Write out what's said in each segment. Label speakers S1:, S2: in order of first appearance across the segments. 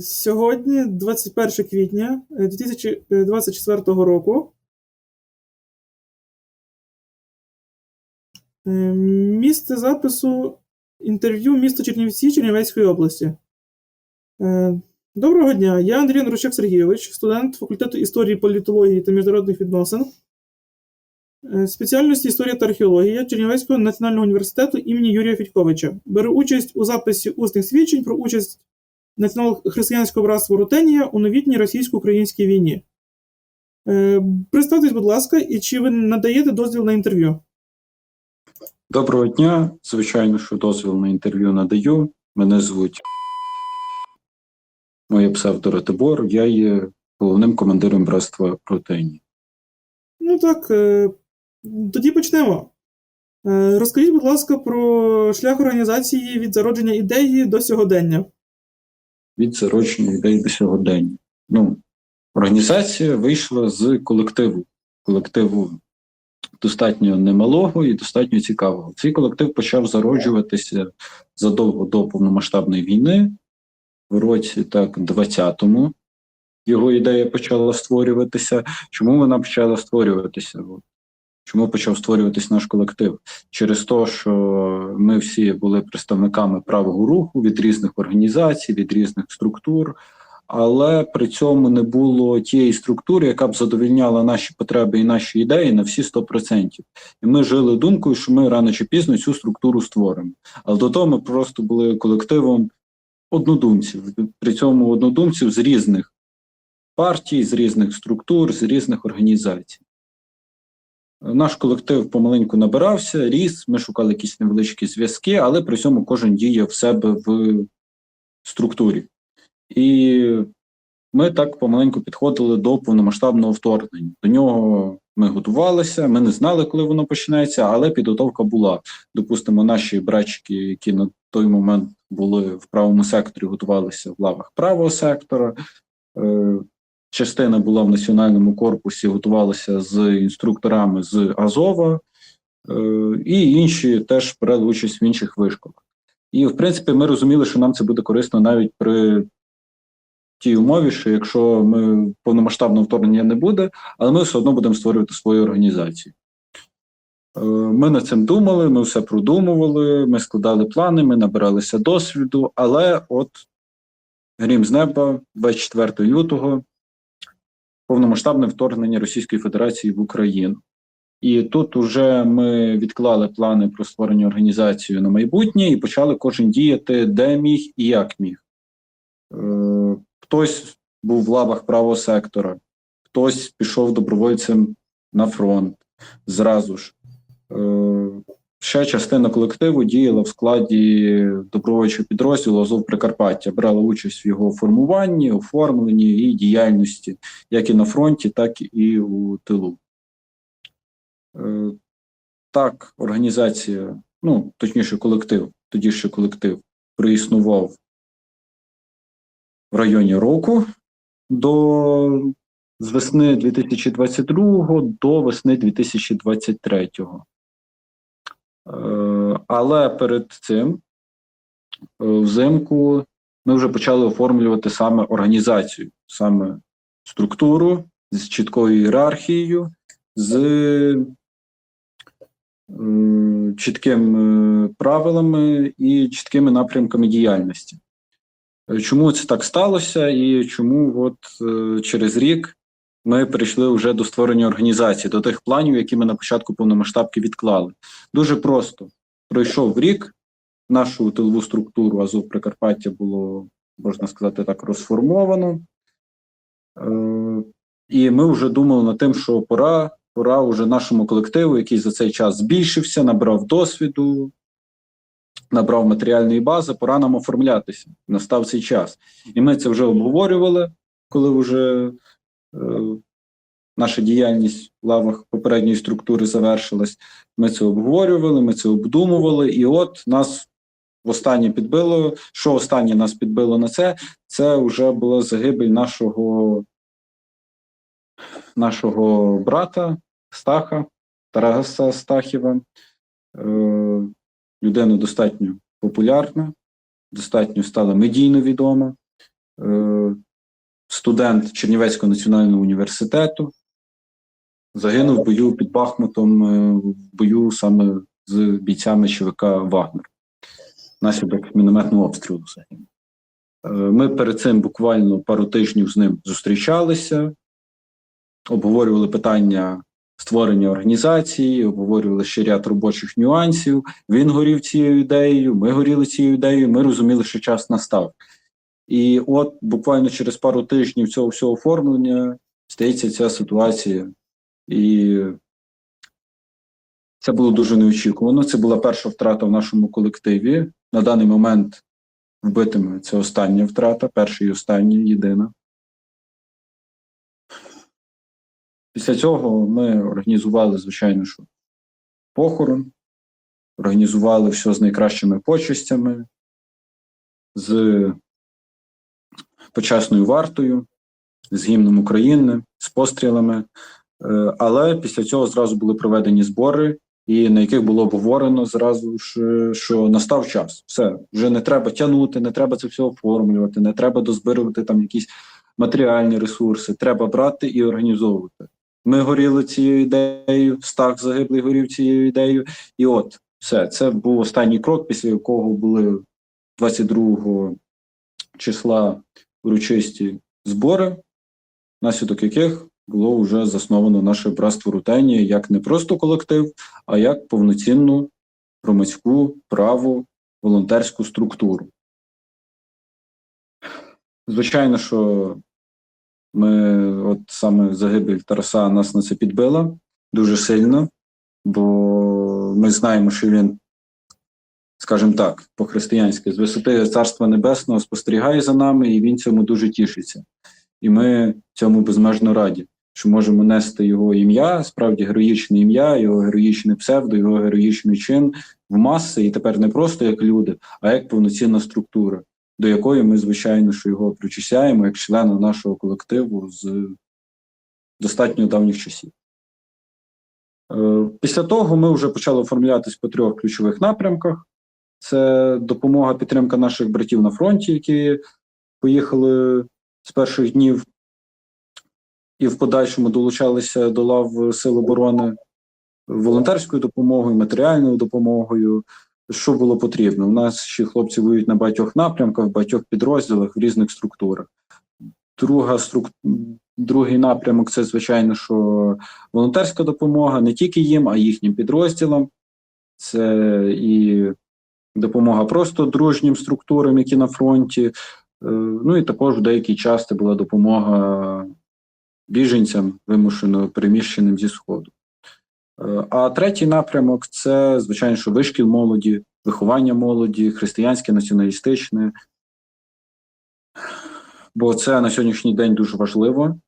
S1: Сьогодні, 21 квітня е, 2024 року. Е, Місце запису інтерв'ю місто Чернівці Чернівецької області. Е, Доброго дня. Я Андрій Андрущак Сергійович, студент факультету історії, політології та міжнародних відносин. Е, Спеціальності історія та археологія Чернівецького національного університету імені Юрія Федьковича. Беру участь у записі усних свідчень про участь націонал-християнського братства Рутенія у новітній російсько-українській війні. Е, Представтесь, будь ласка, і чи ви надаєте дозвіл на інтерв'ю?
S2: Доброго дня. Звичайно, що дозвіл на інтерв'ю надаю. Мене звуть моє псевдо Ратибор. Я є головним командиром братства Протені.
S1: Ну так, е, тоді почнемо. Е, Розкажіть, будь ласка, про шлях організації від зародження ідеї до сьогодення.
S2: Від зародження ідей до сьогодення. Ну, організація вийшла з колективу. Колективу достатньо немалого і достатньо цікавого. Цей колектив почав зароджуватися задовго до повномасштабної війни, в році так 20-му. Його ідея почала створюватися. Чому вона почала створюватися? Чому почав створюватись наш колектив? Через те, що ми всі були представниками правого руху від різних організацій, від різних структур, але при цьому не було тієї структури, яка б задовільняла наші потреби і наші ідеї на всі 100%. І ми жили думкою, що ми рано чи пізно цю структуру створимо. Але до того ми просто були колективом однодумців, при цьому однодумців з різних партій, з різних структур, з різних організацій. Наш колектив помаленьку набирався, ріс, ми шукали якісь невеличкі зв'язки, але при цьому кожен діяв в себе в структурі. І ми так помаленьку підходили до повномасштабного вторгнення. До нього ми готувалися, ми не знали, коли воно почнеться, але підготовка була. Допустимо, наші братчики, які на той момент були в правому секторі, готувалися в лавах правого сектора. Частина була в національному корпусі, готувалася з інструкторами з Азова, е, і інші теж брали участь в інших вишколах. І, в принципі, ми розуміли, що нам це буде корисно навіть при тій умові, що якщо ми повномасштабного вторгнення не буде, але ми все одно будемо створювати свою організацію. Е, Ми над цим думали, ми все продумували, ми складали плани, ми набиралися досвіду, але от грім з неба 24 лютого повномасштабне вторгнення Російської Федерації в Україну. І тут уже ми відклали плани про створення організації на майбутнє і почали кожен діяти, де міг і як міг. Е, Хтось був в лавах правого сектора, хтось пішов добровольцем на фронт зразу ж. Е, Ще частина колективу діяла в складі добровольчого підрозділу Азов Прикарпаття, брала участь в його формуванні, оформленні і діяльності, як і на фронті, так і у тилу. Е, Так, організація, ну точніше, колектив, тоді ще колектив проіснував в районі року до з весни 2022 до весни 2023. Е, Але перед цим, е, взимку, ми вже почали оформлювати саме організацію, саме структуру з чіткою ієрархією, з е, чіткими правилами і чіткими напрямками діяльності. Чому це так сталося, і чому от через рік ми прийшли вже до створення організації, до тих планів, які ми на початку повномасштабки відклали. Дуже просто пройшов рік, нашу тилову структуру Азов Прикарпаття було, можна сказати, так, розформовано. Е, і ми вже думали над тим, що пора, пора вже нашому колективу, який за цей час збільшився, набрав досвіду, набрав матеріальної бази, пора нам оформлятися. Настав цей час. І ми це вже обговорювали, коли вже наша діяльність в лавах попередньої структури завершилась. Ми це обговорювали, ми це обдумували, і от нас останнє підбило. Що останнє нас підбило на це? Це вже була загибель нашого, нашого брата Стаха, Тараса Стахіва. Е, людина достатньо популярна, достатньо стала медійно відома. Студент Чернівецького національного університету. Загинув в бою під Бахмутом, е, в бою саме з бійцями ЧВК Вагнер. Наслідок мінометного обстрілу загинув. Е, Ми перед цим буквально пару тижнів з ним зустрічалися, обговорювали питання створення організації, обговорювали ще ряд робочих нюансів. Він горів цією ідеєю, ми горіли цією ідеєю, ми розуміли, що час настав. І от буквально через пару тижнів цього всього оформлення стається ця ситуація. І це було дуже неочікувано. Це була перша втрата в нашому колективі. На даний момент вбитими це остання втрата, перша і остання, єдина. Після цього ми організували, звичайно, що похорон, організували все з найкращими почестями, з почесною вартою, з гімном України, з пострілами. Е, Але після цього зразу були проведені збори, і на яких було обговорено зразу ж, е, що настав час. Все, вже не треба тягнути, не треба це все оформлювати, не треба дозбирувати там якісь матеріальні ресурси. Треба брати і організовувати. Ми горіли цією ідеєю, стах загиблий горів цією ідеєю. І от все, це був останній крок, після якого були 22 числа урочисті збори, наслідок яких було вже засновано наше братство Рутенія як не просто колектив, а як повноцінну громадську праву волонтерську структуру. Звичайно, що ми, от саме загибель Тараса нас на це підбила дуже сильно, бо ми знаємо, що він, скажімо так, по-християнськи, з висоти Царства Небесного спостерігає за нами, і він цьому дуже тішиться. І ми цьому безмежно раді, що можемо нести його ім'я, справді героїчне ім'я, його героїчне псевдо, його героїчний чин в маси, і тепер не просто як люди, а як повноцінна структура до якої ми, звичайно, що його причисляємо як члена нашого колективу з достатньо давніх часів. Е, Після того ми вже почали оформлятись по трьох ключових напрямках: це допомога, підтримка наших братів на фронті, які поїхали з перших днів і в подальшому долучалися до лав Сил оборони волонтерською допомогою, матеріальною допомогою що було потрібно. У нас ще хлопці воюють на багатьох напрямках, в багатьох підрозділах, в різних структурах. Друга струк... Другий напрямок це, звичайно, що волонтерська допомога не тільки їм, а їхнім підрозділам. Це і допомога просто дружнім структурам, які на фронті. Е, Ну і також в деякий час була допомога біженцям, вимушено переміщеним зі Сходу. Е, А третій напрямок це, звичайно, що вишкіл молоді, виховання молоді, християнське, націоналістичне. Бо це на сьогоднішній день дуже важливо.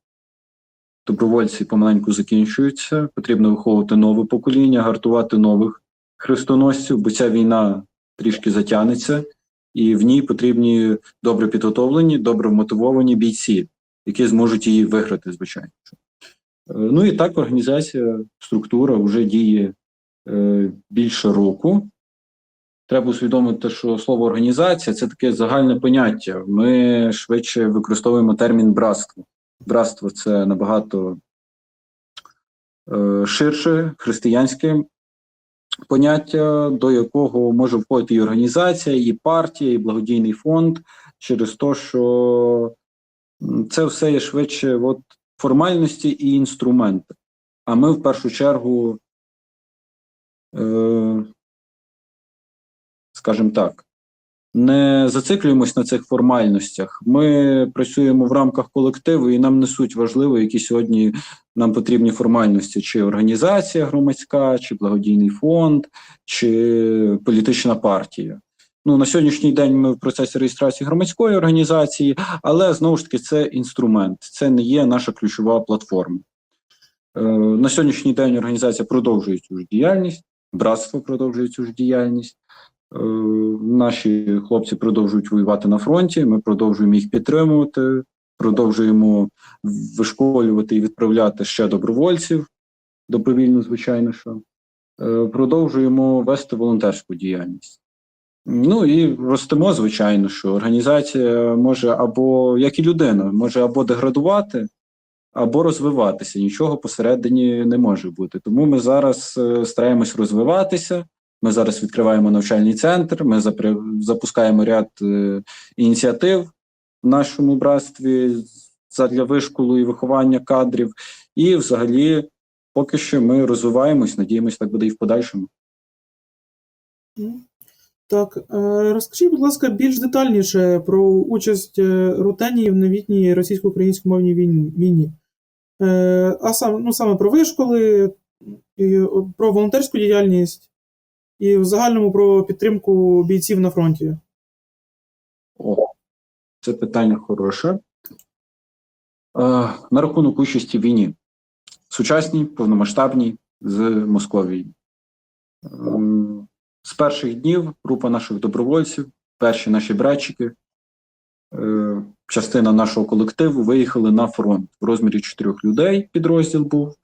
S2: Добровольці помаленьку закінчуються. Потрібно виховувати нове покоління, гартувати нових хрестоносців, бо ця війна трішки затягнеться, і в ній потрібні добре підготовлені, добре мотивовані бійці, які зможуть її виграти, звичайно. Е, Ну і так організація, структура вже діє е, більше року. Треба усвідомити, що слово організація це таке загальне поняття. Ми швидше використовуємо термін братство. Братство це набагато е, ширше християнське поняття, до якого може входити і організація, і партія, і благодійний фонд, через те, що це все є швидше от, формальності і інструменти. А ми в першу чергу, е, скажімо так, не зациклюємось на цих формальностях. Ми працюємо в рамках колективу, і нам не суть важливо, які сьогодні нам потрібні формальності: чи організація громадська, чи благодійний фонд, чи політична партія. Ну, на сьогоднішній день ми в процесі реєстрації громадської організації, але знову ж таки це інструмент, це не є наша ключова платформа. Е, на сьогоднішній день організація продовжує цю ж діяльність, братство продовжує цю ж діяльність. Е, наші хлопці продовжують воювати на фронті. Ми продовжуємо їх підтримувати, продовжуємо вишколювати і відправляти ще добровольців добровільно, звичайно, що Е, продовжуємо вести волонтерську діяльність. Ну і ростемо, звичайно, що організація може або, як і людина, може або деградувати, або розвиватися. Нічого посередині не може бути. Тому ми зараз е, стараємось розвиватися. Ми зараз відкриваємо навчальний центр, ми запускаємо ряд е, ініціатив в нашому братстві для вишколу і виховання кадрів. І взагалі, поки що ми розвиваємось, надіємось, так буде і в подальшому.
S1: Так, е, розкажіть, будь ласка, більш детальніше про участь е, Рутенії в новітній російсько-українськомовній війні. А саме, ну, саме про вишколи, про волонтерську діяльність і в загальному про підтримку бійців на фронті.
S2: О, це питання хороше. Е, на рахунок участі в війні. Сучасній, повномасштабній з Московією. Ем, З перших днів група наших добровольців, перші наші братчики, е, частина нашого колективу виїхали на фронт в розмірі чотирьох людей. Підрозділ був.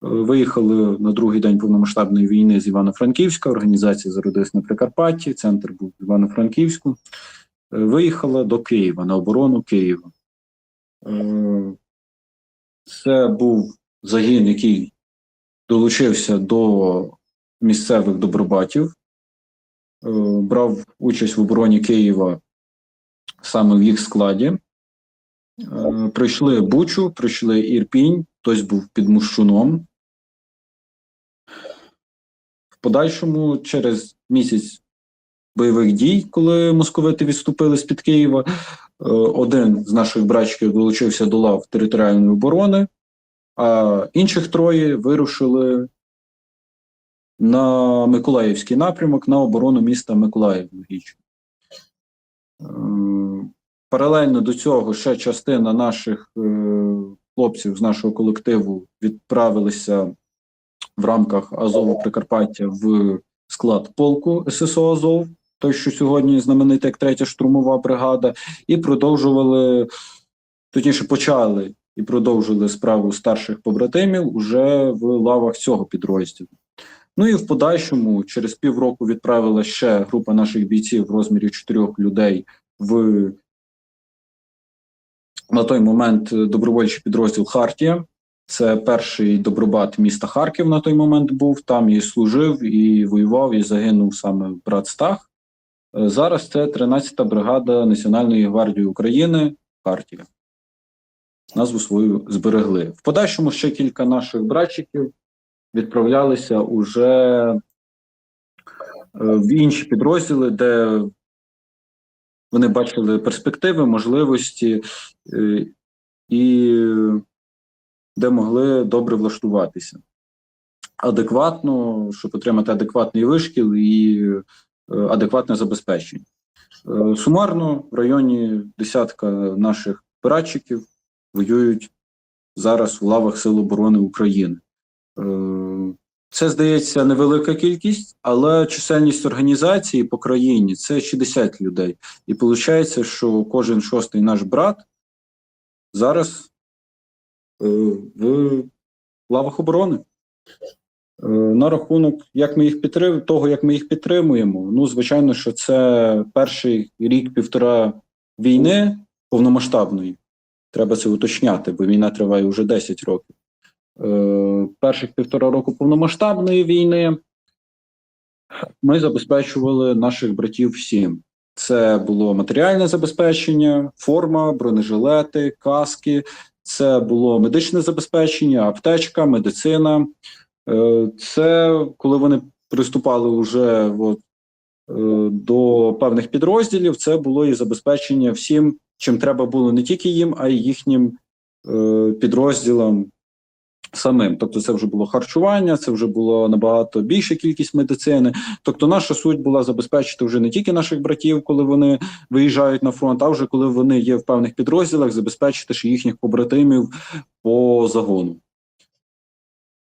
S2: Виїхали на другий день повномасштабної війни з Івано-Франківська. Організація зародилась на Прикарпатті, центр був в Івано-Франківську. Е, Виїхала до Києва на оборону Києва. Е, Це був загін, який долучився до місцевих добробатів, е, брав участь в обороні Києва саме в їх складі. Пройшли Бучу, пройшли Ірпінь, хтось був під Мущуном. В подальшому, через місяць бойових дій, коли московити відступили з-під Києва, е, один з наших братчиків долучився до лав територіальної оборони, а інших троє вирушили на Миколаївський напрямок на оборону міста Миколаїв. Е, Паралельно до цього ще частина наших е, хлопців з нашого колективу відправилися в рамках Азову Прикарпаття в склад полку ССО Азов, той, що сьогодні знаменитий як третя штурмова бригада, і продовжували, точніше, почали і продовжили справу старших побратимів уже в лавах цього підрозділу. Ну і в подальшому, через півроку, відправила ще група наших бійців в розмірі чотирьох людей в на той момент е, добровольчий підрозділ Хартія. Це перший добробат міста Харків на той момент був. Там і служив, і воював, і загинув саме брат Стах. Е, Зараз це 13-та бригада Національної гвардії України Хартія. Назву свою зберегли. В подальшому ще кілька наших братчиків відправлялися уже е, в інші підрозділи, де вони бачили перспективи, можливості е, і де могли добре влаштуватися. Адекватно, щоб отримати адекватний вишкіл і е, адекватне забезпечення. Е, Сумарно в районі десятка наших братчиків воюють зараз в лавах Сил оборони України. Це здається невелика кількість, але чисельність організації по країні це 60 людей. І виходить, що кожен шостий наш брат зараз е, в лавах оборони. Е, На рахунок, як ми їх підтримуємо, того, як ми їх підтримуємо, ну, звичайно, що це перший рік-півтора війни повномасштабної. Треба це уточняти, бо війна триває вже 10 років. Е, Перших півтора року повномасштабної війни ми забезпечували наших братів всім. Це було матеріальне забезпечення, форма, бронежилети, каски. Це було медичне забезпечення, аптечка, медицина. Е, Це коли вони приступали вже от, е, до певних підрозділів, це було і забезпечення всім, чим треба було не тільки їм, а й їхнім підрозділам самим. Тобто, це вже було харчування, це вже було набагато більша кількість медицини. Тобто, наша суть була забезпечити вже не тільки наших братів, коли вони виїжджають на фронт, а вже коли вони є в певних підрозділах, забезпечити ще їхніх побратимів по загону.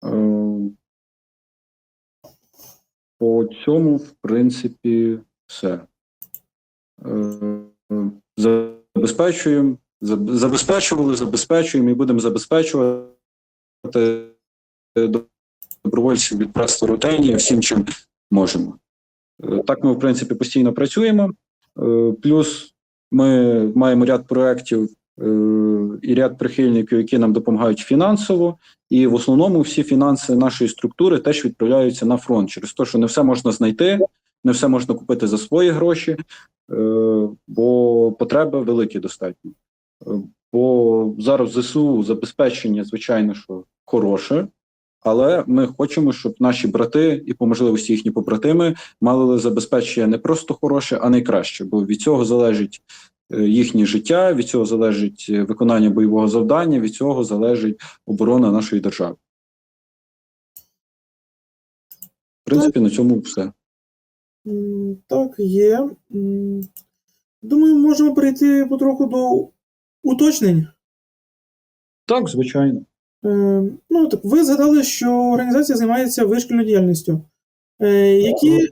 S2: Е, По цьому, в принципі, все. Е, Забезпечуємо, забезпечували, забезпечуємо і будемо забезпечувати добровольців від братства Рутенія всім, чим можемо. Е, Так ми, в принципі, постійно працюємо. Е, Плюс ми маємо ряд проєктів е, і ряд прихильників, які нам допомагають фінансово. І в основному всі фінанси нашої структури теж відправляються на фронт через те, що не все можна знайти, не все можна купити за свої гроші, е, бо потреби великі достатньо. Бо зараз ЗСУ забезпечення, звичайно, що хороше, але ми хочемо, щоб наші брати і по можливості їхні побратими мали забезпечення не просто хороше, а найкраще, бо від цього залежить е, їхнє життя, від цього залежить е, виконання бойового завдання, від цього залежить оборона нашої держави. В принципі, на цьому все.
S1: Так, є. Думаю, можемо перейти потроху до уточнень.
S2: Так, звичайно.
S1: Е, Ну, так, ви згадали, що організація займається вишкільною діяльністю. Е, Які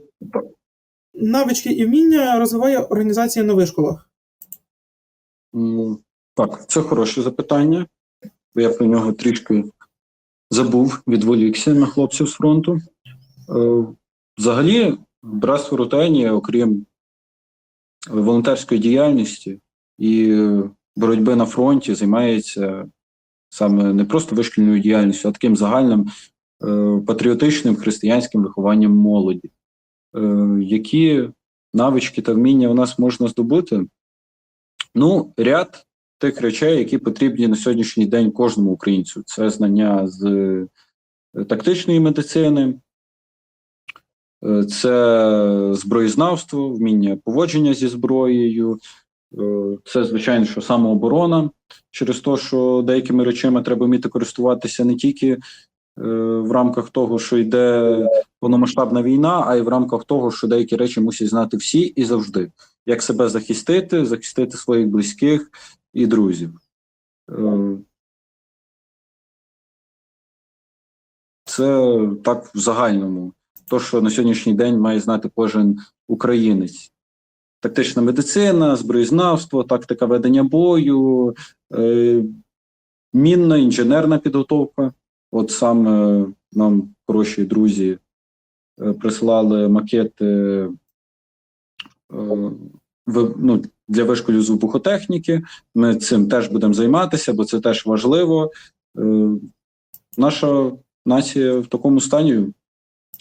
S1: навички і вміння розвиває організація на вишколах?
S2: Так, це хороше запитання, бо я про нього трішки забув, відволікся на хлопців з фронту. Е, Взагалі, братство Рутенія, окрім волонтерської діяльності і боротьби на фронті, займається саме не просто вишкільною діяльністю, а таким загальним е, патріотичним християнським вихованням молоді. Е, Які навички та вміння у нас можна здобути? Ну, ряд тих речей, які потрібні на сьогоднішній день кожному українцю. Це знання з е, тактичної медицини, е, це зброєзнавство, вміння поводження зі зброєю, е, це, звичайно, що самооборона, через те, що деякими речами треба вміти користуватися не тільки е, в рамках того, що йде повномасштабна війна, а й в рамках того, що деякі речі мусять знати всі і завжди як себе захистити, захистити своїх близьких і друзів. Е, Це так в загальному. То, що на сьогоднішній день має знати кожен українець. Тактична медицина, зброєзнавство, тактика ведення бою, е, мінна інженерна підготовка. От саме нам хороші друзі е, прислали макети е, ну, для вишколів з вибухотехніки. Ми цим теж будемо займатися, бо це теж важливо. Е, Наша нація в такому стані,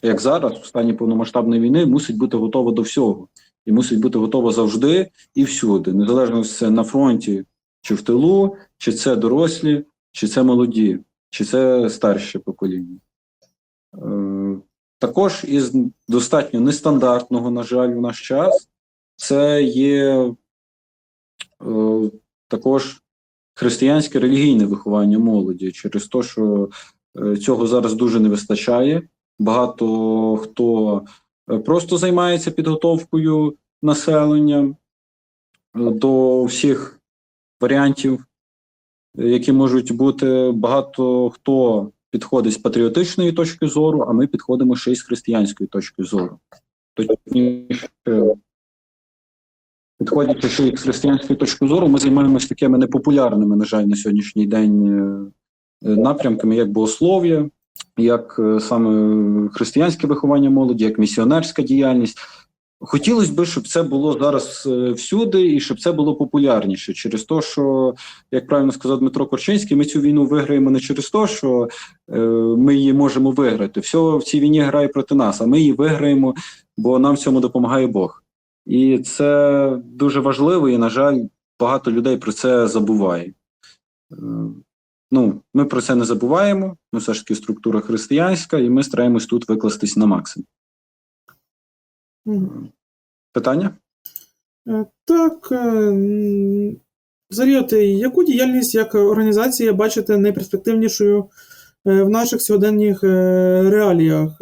S2: як зараз, в стані повномасштабної війни, мусить бути готова до всього. І мусить бути готова завжди і всюди, незалежно це на фронті чи в тилу, чи це дорослі, чи це молоді, чи це старше покоління. Е, Також із достатньо нестандартного, на жаль, в наш час, це є е, також християнське релігійне виховання молоді через те, що е, цього зараз дуже не вистачає. Багато хто просто займається підготовкою населення е, до всіх варіантів, е, які можуть бути. Багато хто підходить з патріотичної точки зору, а ми підходимо ще й з християнської точки зору. Точніше, підходячи ще й з християнської точки зору, ми займаємося такими непопулярними, на жаль, на сьогоднішній день е, е, напрямками, як богослов'я, як е, саме християнське виховання молоді, як місіонерська діяльність. Хотілося б, щоб це було зараз е, всюди і щоб це було популярніше через те, що, як правильно сказав Дмитро Корчинський, ми цю війну виграємо не через те, що е, ми її можемо виграти. Все в цій війні грає проти нас, а ми її виграємо, бо нам в цьому допомагає Бог. І це дуже важливо, і, на жаль, багато людей про це забуває. Ну, ми про це не забуваємо. Ми все ж таки структура християнська, і ми стараємось тут викластись на максимум. Питання?
S1: Е, Так. е, м, Взагалі, от, е, яку діяльність як організація бачите найперспективнішою е, в наших сьогоденніх реаліях?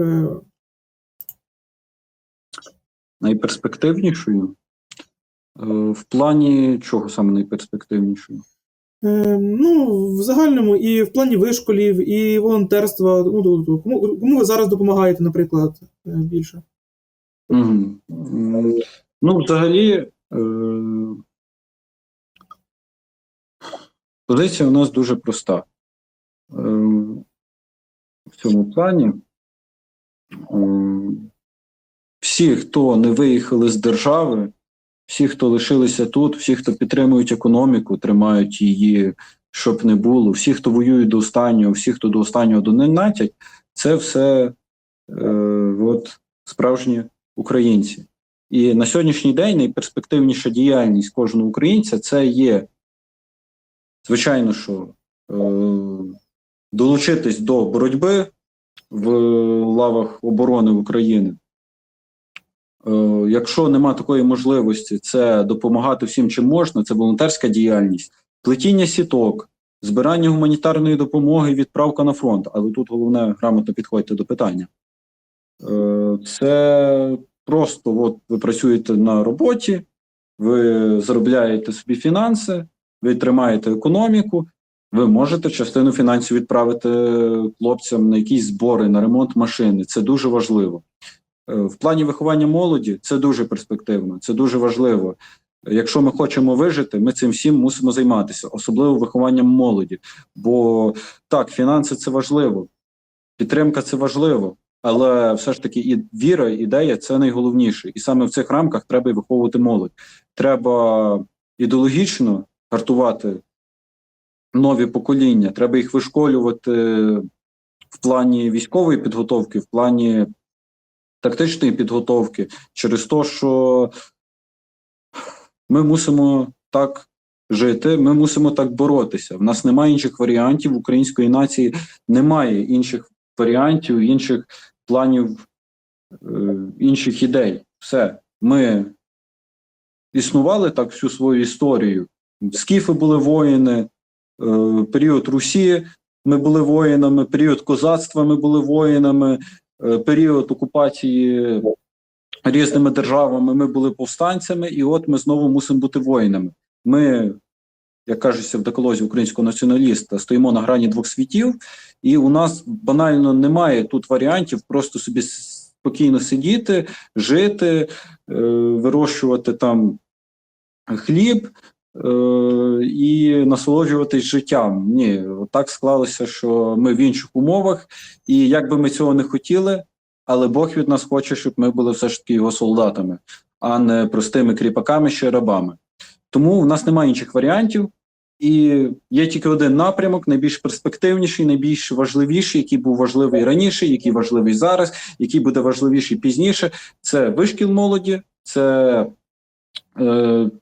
S2: Найперспективнішою? В плані чого саме найперспективнішою?
S1: Е, Ну, в загальному і в плані вишколів, і волонтерства. Ну, кому, кому ви зараз допомагаєте, наприклад, е, більше?
S2: Угу. Ну, взагалі, е, позиція у нас дуже проста. Е, в цьому плані. Е, всі, хто не виїхали з держави, всі, хто лишилися тут, всі, хто підтримують економіку, тримають її, щоб не було, всі, хто воюють до останнього, всі, хто до останнього донатять, це все е, от, справжні українці. І на сьогоднішній день найперспективніша діяльність кожного українця це є, звичайно, що е, долучитись до боротьби в лавах оборони України. Е, якщо нема такої можливості, це допомагати всім, чим можна, це волонтерська діяльність, плетіння сіток, збирання гуманітарної допомоги, відправка на фронт. Але тут головне грамотно підходьте до питання. Е, Це просто от ви працюєте на роботі, ви заробляєте собі фінанси, ви тримаєте економіку, ви можете частину фінансів відправити хлопцям на якісь збори, на ремонт машини. Це дуже важливо. Е, В плані виховання молоді це дуже перспективно, це дуже важливо. Якщо ми хочемо вижити, ми цим всім мусимо займатися, особливо вихованням молоді. Бо так, фінанси це важливо, підтримка це важливо, але все ж таки і віра, ідея це найголовніше. І саме в цих рамках треба і виховувати молодь. Треба ідеологічно гартувати нові покоління, треба їх вишколювати в плані військової підготовки, в плані тактичної підготовки, через те, що ми мусимо так жити, ми мусимо так боротися. В нас немає інших варіантів, української нації немає інших варіантів, інших планів, е, інших ідей. Все, ми існували так всю свою історію. Скіфи були воїни, е, період Русі ми були воїнами, період козацтва ми були воїнами, період окупації різними державами ми були повстанцями, і от ми знову мусимо бути воїнами. Ми, як кажеться в деколозі українського націоналіста, стоїмо на грані двох світів, і у нас банально немає тут варіантів просто собі спокійно сидіти, жити, е, вирощувати там хліб. Е, І насолоджуватись життям. Ні, так склалося, що ми в інших умовах, і як би ми цього не хотіли, але Бог від нас хоче, щоб ми були все ж таки його солдатами, а не простими кріпаками чи рабами. Тому в нас немає інших варіантів, і є тільки один напрямок, найбільш перспективніший, найбільш важливіший, який був важливий раніше, який важливий зараз, який буде важливіший пізніше. Це вишкіл молоді, це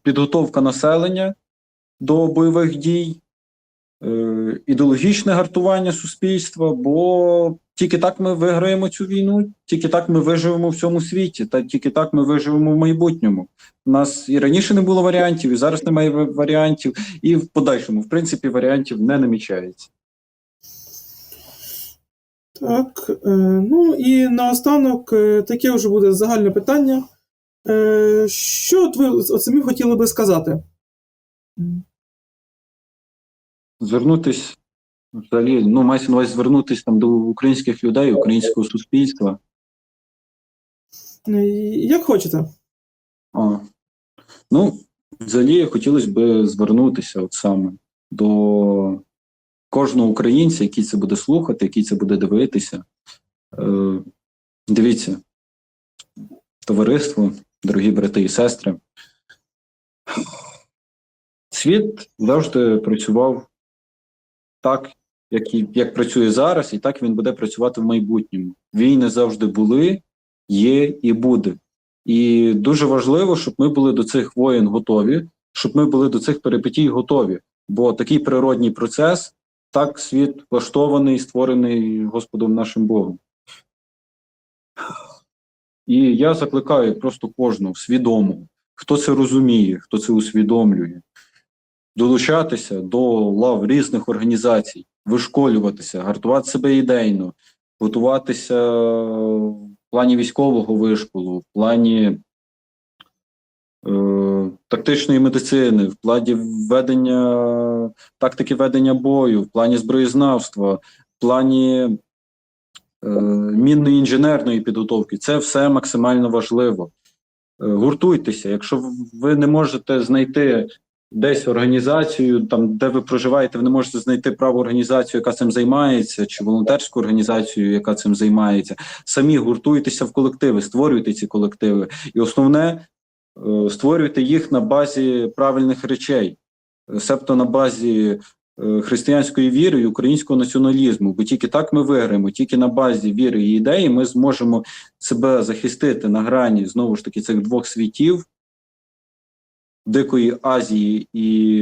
S2: підготовка населення до бойових дій, е, ідеологічне гартування суспільства, бо тільки так ми виграємо цю війну, тільки так ми виживемо в цьому світі, та тільки так ми виживемо в майбутньому. У нас і раніше не було варіантів, і зараз немає варіантів, і в подальшому, в принципі, варіантів не намічається.
S1: Так, е, ну і наостанок е, таке вже буде загальне питання. Е, що от ви от самі хотіли би сказати?
S2: Звернутись взагалі, ну, мається на увазі звернутись там до українських людей, українського суспільства.
S1: Е, Як хочете.
S2: А, ну, взагалі хотілося б звернутися от саме до кожного українця, який це буде слухати, який це буде дивитися. Е, дивіться, товариство, дорогі брати і сестри. Світ завжди працював так, як, як працює зараз, і так він буде працювати в майбутньому. Війни завжди були, є і буде. І дуже важливо, щоб ми були до цих воєн готові, щоб ми були до цих перипетій готові. Бо такий природній процес, так світ влаштований, створений Господом нашим Богом. І я закликаю просто кожного свідомо, хто це розуміє, хто це усвідомлює, долучатися до лав різних організацій, вишколюватися, гартувати себе ідейно, готуватися в плані військового вишколу, в плані е, тактичної медицини, в плані ведення тактики ведення бою, в плані зброєзнавства, в плані мінної інженерної підготовки. Це все максимально важливо. Е, гуртуйтеся. Якщо ви не можете знайти десь організацію, там, де ви проживаєте, ви не можете знайти праву організацію, яка цим займається, чи волонтерську організацію, яка цим займається. Самі гуртуйтеся в колективи, створюйте ці колективи. І основне е, створюйте їх на базі правильних речей, е, себто на базі е, християнської віри і українського націоналізму. Бо тільки так ми виграємо, тільки на базі віри і ідеї ми зможемо себе захистити на грані знову ж таки цих двох світів. Дикої Азії і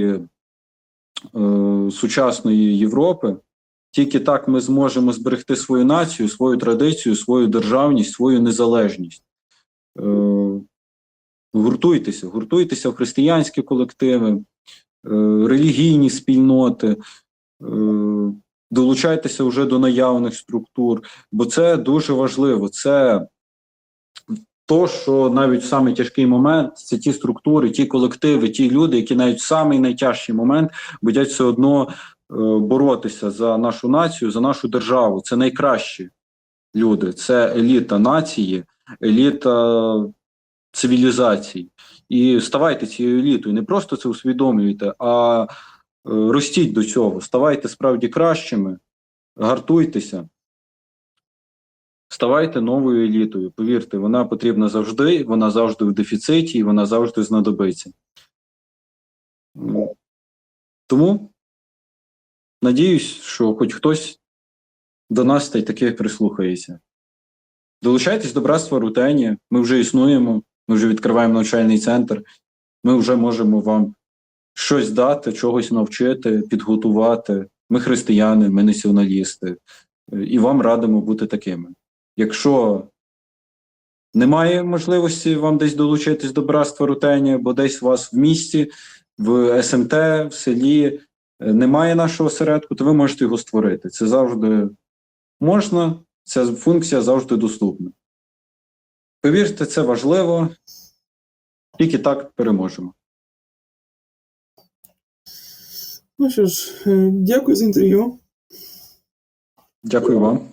S2: е, сучасної Європи. Тільки так ми зможемо зберегти свою націю, свою традицію, свою державність, свою незалежність. Е, гуртуйтеся, гуртуйтеся в християнські колективи, е, релігійні спільноти, е, долучайтеся вже до наявних структур, бо це дуже важливо. Це то, що навіть в самий тяжкий момент це ті структури, ті колективи, ті люди, які навіть в самий найтяжчий момент будуть все одно е, боротися за нашу націю, за нашу державу. Це найкращі люди, це еліта нації, еліта цивілізацій. І ставайте цією елітою. Не просто це усвідомлюйте, а е, ростіть до цього. Ставайте справді кращими, гартуйтеся. Ставайте новою елітою. Повірте, вона потрібна завжди, вона завжди в дефіциті і вона завжди знадобиться. Тому надіюсь, що хоч хтось до нас та й таки прислухається. Долучайтесь до братства Рутені. Ми вже існуємо, ми вже відкриваємо навчальний центр. Ми вже можемо вам щось дати, чогось навчити, підготувати. Ми християни, ми націоналісти, і вам радимо бути такими. Якщо немає можливості вам десь долучитись до братства Рутені, бо десь у вас в місті, в СМТ, в селі е, немає нашого осередку, то ви можете його створити. Це завжди можна, ця функція завжди доступна. Повірте, це важливо, тільки так переможемо.
S1: Ну що ж, е, дякую за інтерв'ю.
S2: Дякую вам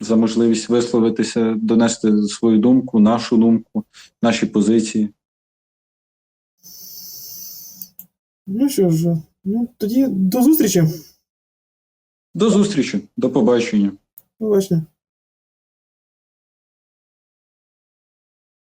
S2: за можливість висловитися, донести свою думку, нашу думку, наші позиції.
S1: Ну що ж, ну тоді до зустрічі.
S2: До зустрічі, до побачення.
S1: Побачення.